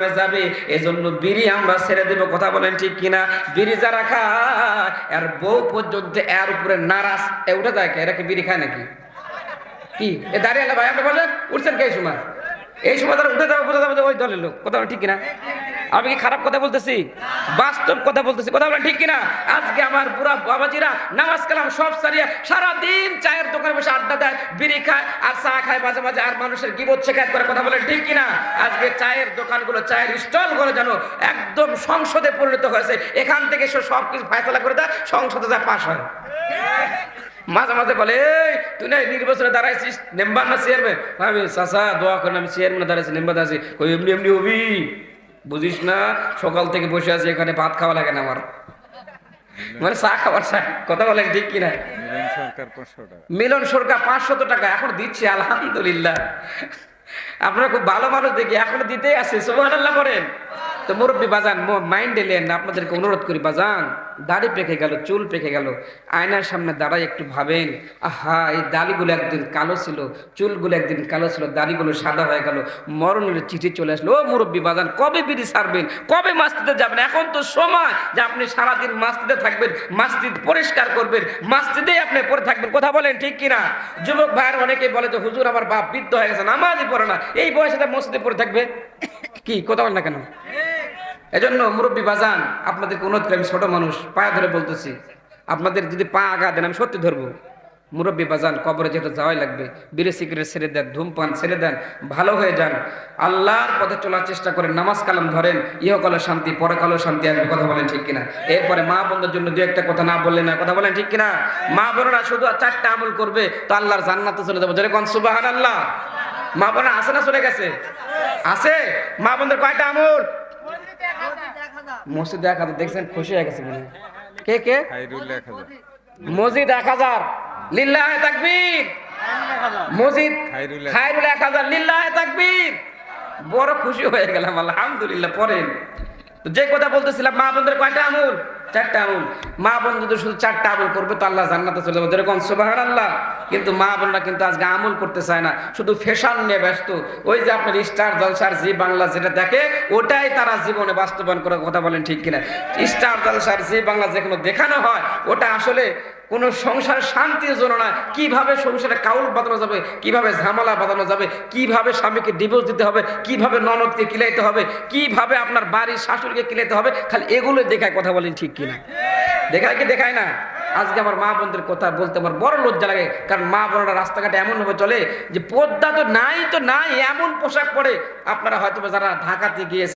যাবে, এজন্য বিড়ি আমরা ছেড়ে দেব, কথা বলেন ঠিক কিনা? বিড়ি যারা খায় আর বউ পর্যন্ত এর উপরে নারাজ। এ উঠে যায় এরা কি বিড়ি খায় নাকি? কি? এ দাঁড়িয়ে ভাই, আপনি বলেন, উঠছেন কে সময়? এই সময় তারা উঠে যাবে বোঝা যাবে, ওই দলের লোক। কথা বলেন ঠিক কিনা? আমি কি খারাপ কথা বলতেছি? বাস্তব কথা বলতেছি। কথা বলেন ঠিক কিনা? আজকে আমার বুড়া বাবাজিরা নামাজ কালাম সব সারিয়া সারাদিন চায়ের দোকানে বসে আড্ডা দেয়, বিড়ি খায়, আর চা খায় মাঝে মাঝে, আর মানুষের গিবত শেখায়। করে কথা বলেন ঠিক কিনা? আজকে চায়ের দোকানগুলো, চায়ের স্টল করে যেন একদম সংসদে পরিণত হয়েছে। এখান থেকে সে সব কিছু ফায়সলা করে দেয়, সংসদে যা পাশ হয়। মাঝে মাঝে বলে এই তুই না নির্বাচনে দাঁড়াইছিস নেম্বার না চেয়ারম্যান আমি চাষা দোয়া করেন আমি চেয়ারম্যানে দাঁড়াইছি মেম্বার দাঁড়াইছি। ওই এমনি এমনি হবি? বুঝিস না সকাল থেকে বসে আছি এখানে ভাত খাওয়া লাগে না আমার। মানে চা খাবার চা কথা বলেন ঠিক কিনা? মিলন সরকার মিলন সরকার পাঁচশত টাকা এখন দিচ্ছে আলহামদুলিল্লাহ। আপনারা খুব ভালো মানুষ দেখি এখনও দিতেই আছে সুবহানাল্লাহ করেন তো মুরব্বী বাজান মাইন্ড এলেন আপনাদেরকে অনুরোধ করি, বাজান, দাড়ি পেকে গেল, চুল পেকে গেল, আয়নার সামনে দাঁড়াই একটু ভাবেন। আহা, এই দাড়িগুলো একদিন কালো ছিল, চুলগুলো একদিন কালো ছিল, দাড়িগুলো সাদা হয়ে গেল, মরণের চিঠি চলে আসলো। ও মুরব্বী বাজান, কবে বিড়ি ছাড়বেন কবে মাস্তিতে যাবেন? এখন তো সময় যে আপনি সারাদিন মাস্তিতে থাকবেন মাস্তিদ পরিষ্কার করবেন মাস্তিদেই আপনি পরে থাকবেন, কথা বলেন ঠিক কিনা? যুবক ভাইয়ের অনেকে বলে যে, হুজুর, আমার বাপ বৃদ্ধ হয়ে গেছে, নামাজই পড়ে না। এই বয়সে মসজিদে পড়ে থাকবে? কি, কথা বলেন না কেন? এজন্য মুরব্বী বাজান, আপনাদেরকে অনুরোধ আমি ছোট মানুষ, পায়ে ধরে বলতেছি। আপনাদের যদি পা আগা দেন, আমি সত্যি ধরবো। মুরব্বী বাজান, কবরে যেটা যাওয়াই লাগবে, বিড়ি সিগারেট ছেড়ে দেন, ধূমপান ছেড়ে দেন, ভালো হয়ে যান। আল্লাহর পথে চলার চেষ্টা করেন, নামাজ কালাম ধরেন ইহকালের শান্তি পরকালের শান্তি আসবে, কথা বলেন ঠিক কিনা? এরপরে মা বোনদের জন্য দু একটা কথা না বললেন না, কথা বলেন ঠিক কিনা? মা বোনেরা শুধু চারটা আমল করবে, তো আল্লাহর জান্নাতে চলে যাব। যেরকম সুবাহান আল্লাহ মা বোনা আছে না চলে গেছে? আছে? মা বোনদের কয়টা আমল? মসজিদ এক হাজার দেখছেন? খুশি হয়ে গেছে মনে কে কে? খাইরুল এক হাজার। মসজিদ এক হাজার লিল্লাহ তাকবীর। মসজিদ খাইরুল এক- খায়রুল এক হাজার লিল্লাহ তাকবীর। বড় খুশি হয়ে গেলাম আলহামদুলিল্লাহ পড়েন তো যে কথা বলতেছিলাম মা বন্ধুর কয়টা আমুল চারটা আমল। মা বোন যদি শুধু চারটা আমল করবে তো আল্লাহ জান্নাতে চলে যাবে। যেরকম সোবাহার আল্লাহ কিন্তু মা বোনরা কিন্তু আজকে আমল করতে চায় না। শুধু ফ্যাশন নিয়ে ব্যস্ত। ওই যে আপনার স্টার জলসার জি বাংলা যেটা দেখে, ওটাই তারা জীবনে বাস্তবায়ন করার কথা বলেন ঠিক কিনা। স্টার জলসার জি বাংলা যেখানে দেখানো হয়, ওটা আসলে কোনো সংসার শান্তির জন্য না। কীভাবে সংসারে কাউল বাঁধানো যাবে? কীভাবে ঝামেলা বাঁধানো যাবে? কীভাবে স্বামীকে ডিভোর্স দিতে হবে? কীভাবে ননদকে কিলাইতে হবে? কীভাবে আপনার বাড়ির শাশুড়িকে কিলাইতে হবে? খালি এগুলো দেখায় কথা বলেন ঠিক কিনা? দেখায় কি দেখায় না? আজকে আমার মা বোনদের কথা বলতে আমার বড় লজ্জা লাগে। কারণ মা বোনরা রাস্তাঘাটে এমন ভাবে চলে যে পদ্মা তো নাই তো নাই, এমন পোশাক পরে। আপনারা হয়তো যারা ঢাকাতে গিয়েছে